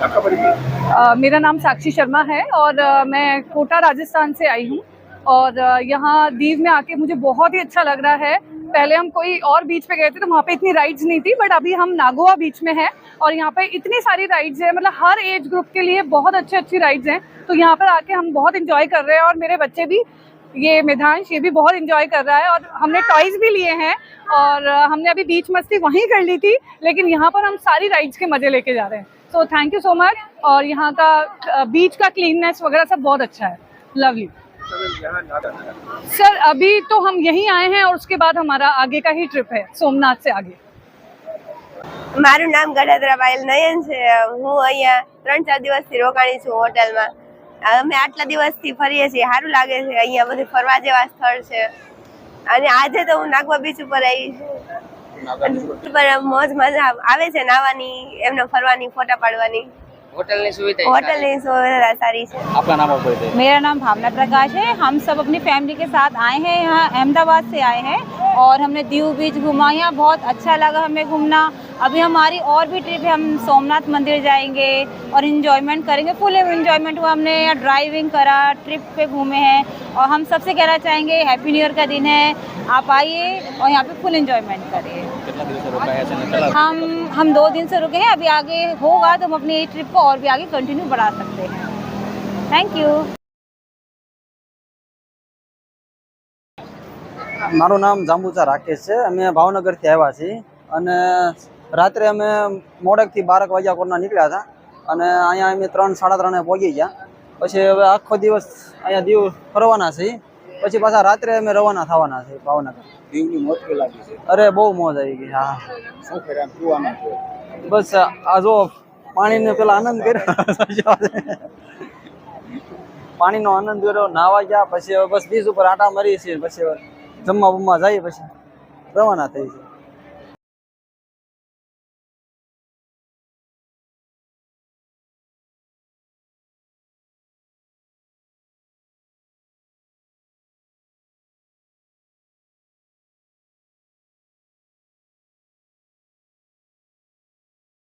अ, मेरा नाम साक्षी शर्मा है और अ, मैं कोटा राजस्थान से आई हूँ। और यहाँ दीव में आके मुझे बहुत ही अच्छा लग रहा है। पहले हम कोई और बीच पे गए थे तो वहाँ पे इतनी राइड्स नहीं थी बट अभी हम नागोआ बीच में हैं और यहाँ पे इतनी सारी राइड्स हैं। मतलब हर एज ग्रुप के लिए बहुत अच्छी अच्छी राइड्स हैं। तो यहाँ पर आके हम बहुत इंजॉय कर रहे हैं और मेरे बच्चे भी ये मेधांश ये भी बहुत इंजॉय कर रहा है। और हमने टॉयज भी लिए हैं और हमने अभी बीच मस्ती वहीं कर ली थी लेकिन यहाँ पर हम सारी राइड्स के मज़े लेके जा रहे हैं। so thank you so much और यहाँ का बीच का क्लीननेस वगैरह सब बहुत अच्छा है लवली यहाँ नागा सर अभी तो हम यहीं आए हैं और उसके बाद हमारा आगे का ही ट्रिप है सोमनाथ से आगे મારું નામ ગડાદરા પાયલ નયન છે હું અહીંયા ત્રણ ચાર દિવસથી રોકાણી છું હોટલમાં અમે આટલા દિવસથી ફરીએ છીએ સારું લાગે છે અહીંયા બધું ફરવા જેવા સ્થળ છે અને આજે તો હું નાગવા બીચ ઉપર આવી છું પણ मेरा नाम भावना प्रकाश है। हम सब अपनी फैमिली के साथ आए हैं यहाँ अहमदाबाद से आए हैं और हमने दीव बीच घुमा यहाँ बहुत अच्छा लगा हमें घूमना। अभी हमारी और भी ट्रिप है हम सोमनाथ मंदिर जाएंगे और इन्जॉयमेंट करेंगे फुल इन्जॉयमेंट हुआ हमने यहाँ ड्राइविंग करा ट्रिप पे घूमे हैं और हम सबसे कहना चाहेंगे हैप्पी न्यू ईयर का दिन है आप आइए और यहाँ पे फुल इन्जॉयमेंट करिए કેટલા દિવસો રોકાયા છે અને કેટલા हम हम दो दिन से रुके हैं अभी आगे होगा तो हम अपनी ट्रिप को और भी आगे कंटिन्यू बढ़ा सकते हैं थैंक यू મારું નામ જાંબુચા રાકેશ છે અમે ભાવનગરથી આવ્યા છીએ અને રાત્રે અમે મોડેકથી બારક વાગ્યા કોરના નીકળ્યા હતા. અને અહીંયા અમે ત્રણ સાડા ત્રણે પહોંચી ગયા. પછી હવે આખો દિવસ અહીંયા દીવ ફરવાના છે પછી પાછા રાત્રે અમે રવાના થવાના છીએ ભાવનગર. દીવની મોજ કે લાગી છે? અરે બહુ મોજ આવી ગઈ હા. શું કર્યા? પીવાના છે બસ આ જો પાણીને પેલા આનંદ કર્યો. પાણીનો આનંદ કર્યો નાવા ગયા. પછી હવે બસ બીજ ઉપર આટા મારીએ છીએ. પછી જમવા બમવા જઈએ પછી. રવાના થઈ છે